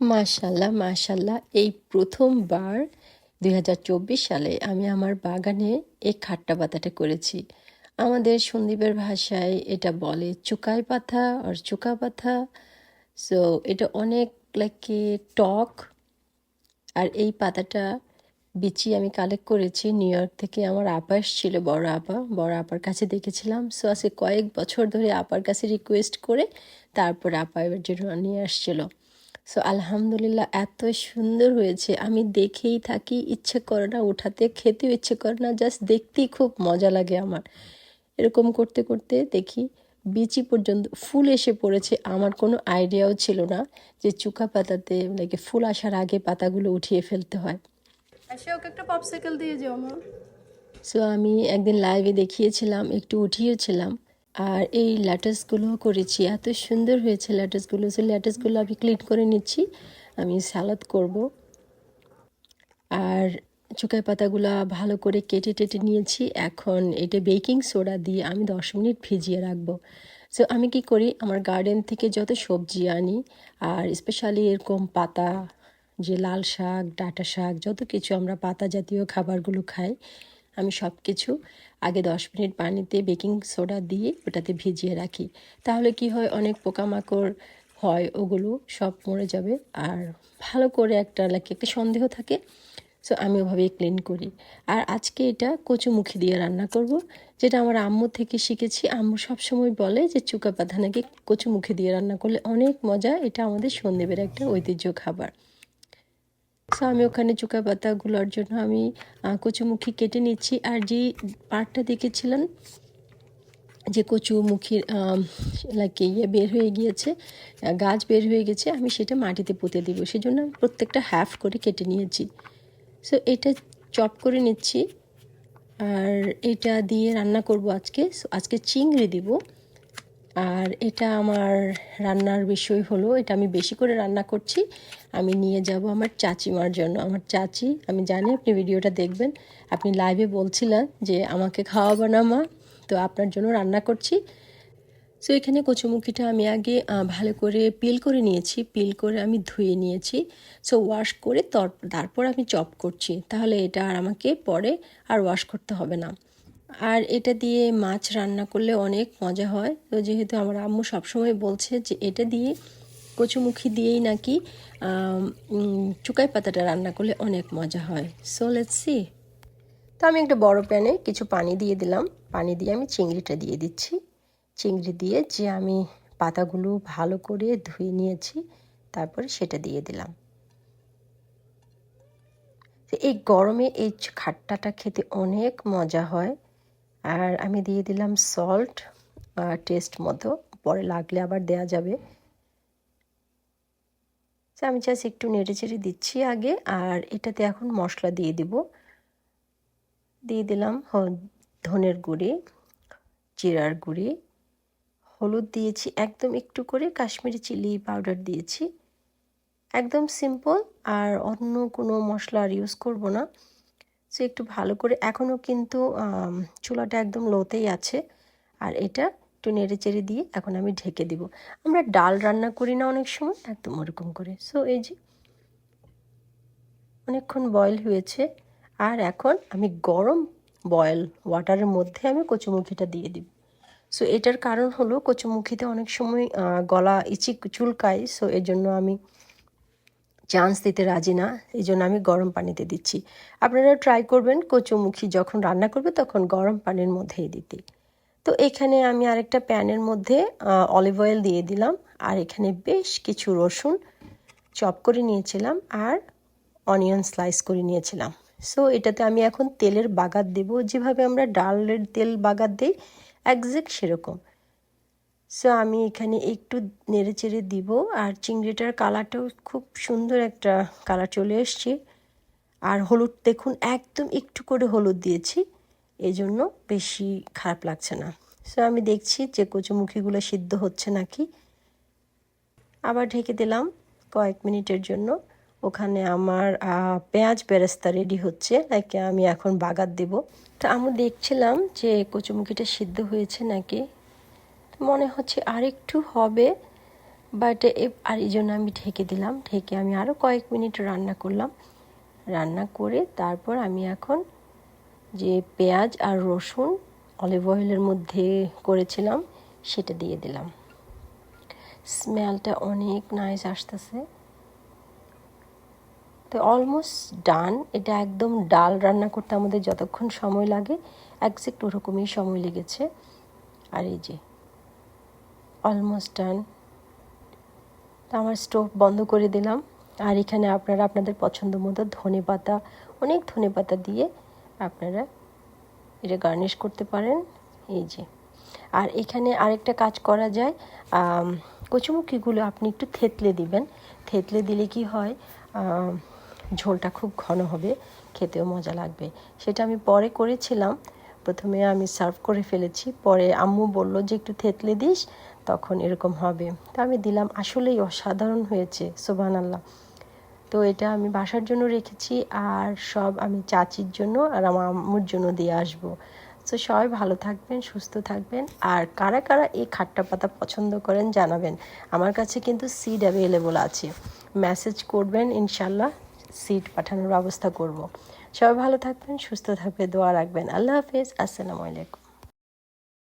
মাশাল্লাহ মাশাল্লাহ। এই প্রথমবার দুই হাজার চব্বিশ সালে আমি আমার বাগানে এই খাট্টা পাতাটা করেছি। আমাদের সন্দীপের ভাষায় এটা বলে চুকাই পাতা আর চুকা পাতা। সো এটা অনেক লাইক টক। আর এই পাতাটা বিচি আমি কালেক্ট করেছি নিউ ইয়র্ক থেকে। আমার আপা এসেছিল, বড় আপা। বড় আপার কাছে দেখেছিলাম। সো আজকে কয়েক বছর ধরে আপার কাছে রিকোয়েস্ট করে তারপর আপা এবার জন্য নিয়ে আসছিল। সো আলহামদুলিল্লাহ এত সুন্দর হয়েছে। আমি দেখেই থাকি ইচ্ছে করে না উঠাতে খেতেও ইচ্ছে করে না জাস্ট দেখতেই খুব মজা লাগে আমার। এরকম করতে করতে দেখি বিচি পর্যন্ত ফুল এসে পড়েছে। আমার কোনো আইডিয়াও ছিল না যে চুকা পাতাতে লাইক ফুল আসার আগে পাতাগুলো উঠিয়ে ফেলতে হয়। একটা দিয়ে যাও সো আমি একদিন লাইভে দেখিয়েছিলাম একটু উঠিয়েছিলাম। আর এই ল্যাটাসগুলো করেছি। এত সুন্দর হয়েছে ল্যাটাসগুলো সো ল্যাটাসগুলো আমি ক্লিন করে নিচ্ছি, আমি স্যালাদ করব। আর চুকাই পাতাগুলো ভালো করে কেটে টেটে নিয়েছি। এখন এটা বেকিং সোডা দিয়ে আমি দশ মিনিট ভিজিয়ে রাখব। সো আমি কি করি? আমার গার্ডেন থেকে যত সবজি আনি, আর স্পেশালি এরকম পাতা, যে লাল শাক, ডাঁটা শাক, যত কিছু আমরা পাতা জাতীয় খাবারগুলো খাই আমি সব কিছু আগে দশ মিনিট পানিতে বেকিং সোডা দিয়ে ওটাতে ভিজিয়ে রাখি। তাহলে কি হয়? অনেক পোকামাকড় হয়, ওগুলো সব মরে যাবে। আর ভালো করে একটা লাইক একটা সন্দেহ থাকে সো আমি ওভাবেই ক্লিন করি। আর আজকে এটা কচুমুখী দিয়ে রান্না করব, যেটা আমার আম্মু থেকে শিখেছি। আম্মু সবসময় বলে যে, চুকা পাতা নাকি কচুমুখী দিয়ে রান্না করলে অনেক মজা, এটা আমাদের সন্ধেবের একটা ঐতিহ্য খাবার। সো আমি ওখানে চুকা পাতাগুলোর জন্য আমি কচুমুখী কেটে নিচ্ছি। আর যে পার্টটা দেখেছিলেন, যে কচুমুখীর লাইক ইয়ে বের হয়ে গিয়েছে গাছ বের হয়ে গেছে, আমি সেটা মাটিতে পুঁতে দিব। সেজন্য আমি প্রত্যেকটা হাফ করে কেটে নিয়েছি। সো এটা চপ করে নিচ্ছি। আর এটা দিয়ে রান্না করব আজকে। আজকে চিংড়ি দিব। আর এটা আমার রান্নার বিষয় হলো, এটা আমি বেশি করে রান্না করছি। আমি নিয়ে যাব আমার চাচিমার জন্য। আমার চাচি, আমি জানি আপনি ভিডিওটা দেখবেন। আপনি লাইভে বলছিলেন যে, আমাকে খাওয়াবো না মা, তো আপনার জন্য রান্না করছি। সো এখানে কচুমুখিটা আমি আগে ভালো করে পিল করে নিয়েছি। পিল করে আমি ধুয়ে নিয়েছি। সো ওয়াশ করে তারপর আমি চপ করছি। তাহলে এটা আর আমাকে পরে আর ওয়াশ করতে হবে না। আর এটা দিয়ে মাছ রান্না করলে অনেক মজা হয়। তো যেহেতু আমার আম্মু সবসময় বলছে যে এটা দিয়ে কচুমুখি দিয়েই নাকি চুকাই পাতাটা রান্না করলে অনেক মজা হয়। সো লেটস সি তো আমি একটা বড় প্যানে কিছু পানি দিয়ে দিলাম। পানি দিয়ে আমি চিংড়িটা দিয়ে দিচ্ছি। চিংড়ি দিয়ে যে আমি পাতাগুলো ভালো করে ধুয়ে নিয়েছি, তারপরে সেটা দিয়ে দিলাম। এই গরমে এই খাট্টাটা খেতে অনেক মজা হয়। আর আমি দিয়ে দিলাম সল্ট টেস্ট মতো। পরে লাগলে আবার দেয়া যাবে। আমি জাস্ট একটু নেড়ে চেড়ে দিচ্ছি আগে। আর এটাতে এখন মশলা দিয়ে দিব। দিয়ে দিলাম ধনের গুঁড়ি, জিরার গুঁড়ি। হলুদ দিয়েছি, একদম একটু করে কাশ্মীরি চিলি পাউডার দিয়েছি। একদম সিম্পল আর অন্য কোনো মশলা আর ইউজ করব না। সো একটু ভালো করে এখনও কিন্তু চুলাটা একদম লোতেই আছে। আর এটা একটু নেড়ে চেড়ে দিয়ে এখন আমি ঢেকে দিব। আমরা ডাল রান্না করি না অনেক সময়, একদম ওরকম করে। সো এই যে, অনেকক্ষণ বয়েল হয়েছে। আর এখন আমি গরম বয়েল ওয়াটারের মধ্যে আমি কচুমুখিটা দিয়ে দিব। সো এটার কারণ হলো কচুমুখিতে অনেক সময় গলা ইচি চুলকায়। সো এর জন্য আমি চান্স দিতে রাজি না এই জন্য আমি গরম পানিতে দিচ্ছি। আপনারা ট্রাই করবেন কচুমুখী যখন রান্না করবে তখন গরম পানির মধ্যেই দিতে। তো এখানে আমি আরেকটা প্যানের মধ্যে অলিভ অয়েল দিয়ে দিলাম, আর এখানে বেশ কিছু রসুন চপ করে নিয়েছিলাম, আর অনিয়ন স্লাইস করে নিয়েছিলাম। সো এটাতে আমি এখন তেলের বাগাত দেব। যেভাবে আমরা ডালের তেল বাগাত দিই একজ্যাক্ট সেরকম। সো আমি এখানে একটু নেড়ে চেড়ে দিব আর চিংড়িটার কালারটাও খুব সুন্দর একটা কালার চলে এসছে। আর হলুদ দেখুন, একদম একটু করে হলুদ দিয়েছি এই জন্য বেশি খারাপ লাগছে না। সো আমি দেখছি যে কচুমুখিগুলো সিদ্ধ হচ্ছে নাকি। আবার ঢেকে দিলাম কয়েক মিনিটের জন্য। ওখানে আমার পেঁয়াজ বেরেস্তা রেডি হচ্ছে, তাকে আমি এখন বাগাত দেব। তো আমি দেখছিলাম যে কচুমুখিটা সিদ্ধ হয়েছে নাকি। মনে হচ্ছে আরেকটু হবে বাট আর এই জন্য আমি ঢেকে দিলাম। ঢেকে আমি আরও কয়েক মিনিট রান্না করলাম। রান্না করে তারপর আমি এখন যে পেঁয়াজ আর রসুন অলিভ অয়েলের মধ্যে করেছিলাম, সেটা দিয়ে দিলাম। স্মেলটা অনেক নাইস আসতেছে। তো অলমোস্ট ডান এটা একদম ডাল রান্না করতে আমাদের যতক্ষণ সময় লাগে একজ্যাক্ট ওরকমই সময় লেগেছে। আর এই যে অলমোস্ট ডান আমার স্টোভ বন্ধ করে দিলাম। আর এখানে আপনারা আপনাদের পছন্দ মতো ধনে পাতা, অনেক ধনে পাতা দিয়ে আপনারা এটা গার্নিশ করতে পারেন। এই যে। আর এখানে আরেকটা কাজ করা যায় কচুমুখিগুলো আপনি একটু থেতলে দিবেন। থেতলে দিলে কি হয় ঝোলটা খুব ঘন হবে, খেতেও মজা লাগবে। সেটা আমি পরে করেছিলাম। প্রথমে আমি সার্ভ করে ফেলেছি, পরে আম্মু বলল যে একটু থেতলে দিস, তখন এরকম হবে। তো আমি দিলাম, আসলেই অসাধারণ হয়েছে সোবান আল্লাহ তো এটা আমি বাসার জন্য রেখেছি, আর সব আমি চাচির জন্য আর আমার আম্মুর জন্য দিয়ে আসব। তো সবাই ভালো থাকবেন, সুস্থ থাকবেন, আর কারা কারা এই খাট্টা পাতা পছন্দ করেন জানাবেন। আমার কাছে কিন্তু সিড অ্যাভেলেবল আছে। মেসেজ করবেন ইনশাল্লাহ সিট পাঠানোর ব্যবস্থা করব। সবাই ভালো থাকবেন সুস্থ থাকবে দোয়া রাখবেন। আল্লাহ হাফিজ। আসসালামু আলাইকুম।